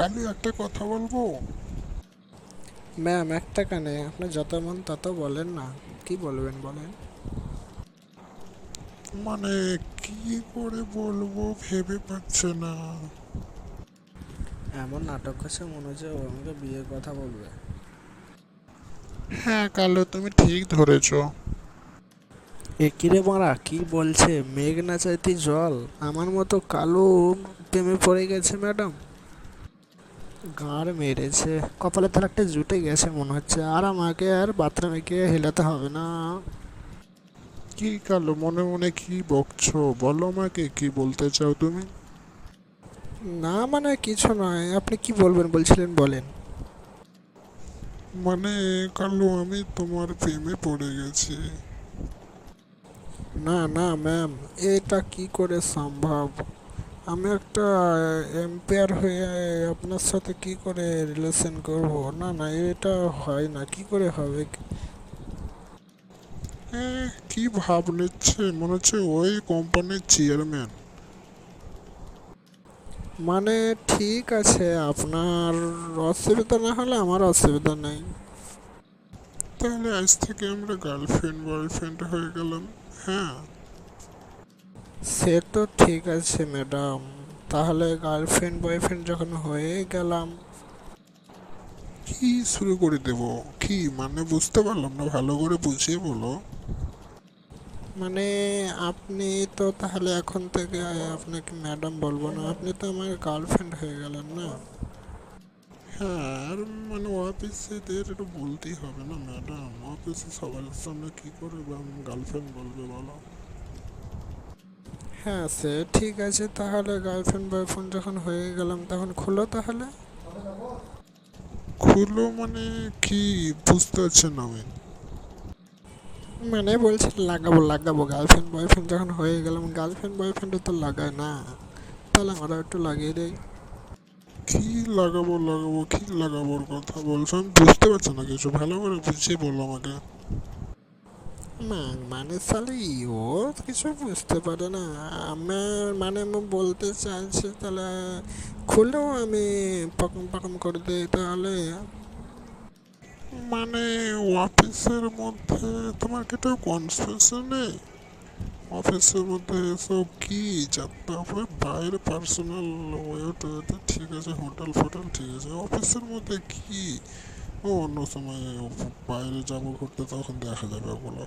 কালি একটা কথা বলব? ম্যাম একটা কানে। আপনি যত মন তত বলেন না। কি বলবেন বলেন? মানে কি করে বলব ভেবে পাচ্ছে না। এমন নাটক করছে মনে হচ্ছে ও আমাকে বিয়ের কথা বলবে। হ্যাঁ কালো তুমি ঠিক ধরেছো। এ কিরে মারা? কি বলছে? মেঘ না চাইতে জল? আমার মতো কালো প্রেমে পড়ে গেছে ম্যাডাম। গাঁড় মেরেছে। কপালে তার একটা জুটে গেছে মনে হচ্ছে। আর আমাকে আর বাথরুমে গিয়ে হেলাতে হবে না। কি কালো মনে মনে কি বকছো? বলো আমাকে কি বলতে চাও তুমি? না মানে কিছু নয়। আপনি কি বলবেন বলছিলেন বলেন। মানে কালো আমি তোমার প্রেমে পড়ে গেছি। না না ম্যাম এটা কি করে সম্ভব? আমি একটা এম্পায়ার হয়ে আপনার সাথে কি করে রিলেশন করব? না না এটা হয় না। কি করে হবে? এ, কি ভাব নিচ্ছে? মনে হচ্ছে ওই কোম্পানির চেয়ারম্যান মানে ঠিক আছে আপনার অসুবিধা না হলে আমার অসুবিধা নেই। তাহলে আজ থেকে আমরা গার্লফ্রেন্ড বয়ফ্রেন্ড হয়ে গেলাম। হ্যাঁ। সে তো ঠিক আছে ম্যাডাম। তাহলে গার্লফ্রেন্ড বয়ফ্রেন্ড যখন হয়ে গেলাম। কি শুরু করে দেব? কি? মানে বুঝতে পারলাম না ভালো করে বুঝিয়ে বলো। মানে আপনি তো তাহলে এখন থেকে আপনাকে ম্যাডাম বলব না আপনি তো আমার গার্লফ্রেন্ড হয়ে গেলেন না। হ্যাঁ আর মানে অফিসেদের একটু বলতেই হবে না ম্যাডাম। অফিসে সবার সামনে কি করে গার্লফ্রেন্ড বলবে বলো? হ্যাঁ সে ঠিক আছে। তাহলে গার্লফ্রেন্ড বয়ফ্রেন্ড যখন হয়ে গেলাম তখন খুলো তাহলে। খুলো মানে কি? বুঝতে পারছি না আমি। মানে বলছি লাগাবো লাগাবো। গার্লফ্রেন্ড বয়ফ্রেন্ড যখন হয়ে গেলাম গার্লফ্রেন্ড বয়ফ্রেন্ড তো লাগায় না। তাহলে আমরা একটু লাগিয়ে দেই। কি লাগাবো লাগাবো কি লাগাবোর কথা বলছো? আমি বুঝতে পারছি না কিছু। ভালো করে বুঝিয়ে বলো আমাকে। না মানে সালে ও কিছু বুঝতে পারে না। আমার মানে বলতে চাইছি, তাহলে খুলেও আমি পাকম পাকম করে দিই তাহলে। মানে অফিসের মধ্যে তোমার কি তো কনসেশন নেই? অফিসের মধ্যে এসব কি? যাতে হবে বাইরে পার্সোনাল ওয়েতে ঠিক আছে হোটেল ফোটেল ঠিক আছে। অফিসের মধ্যে কি? অন্য সময় বাইরে যাব ঘুরতে তখন দেখা যাবে ওগুলো।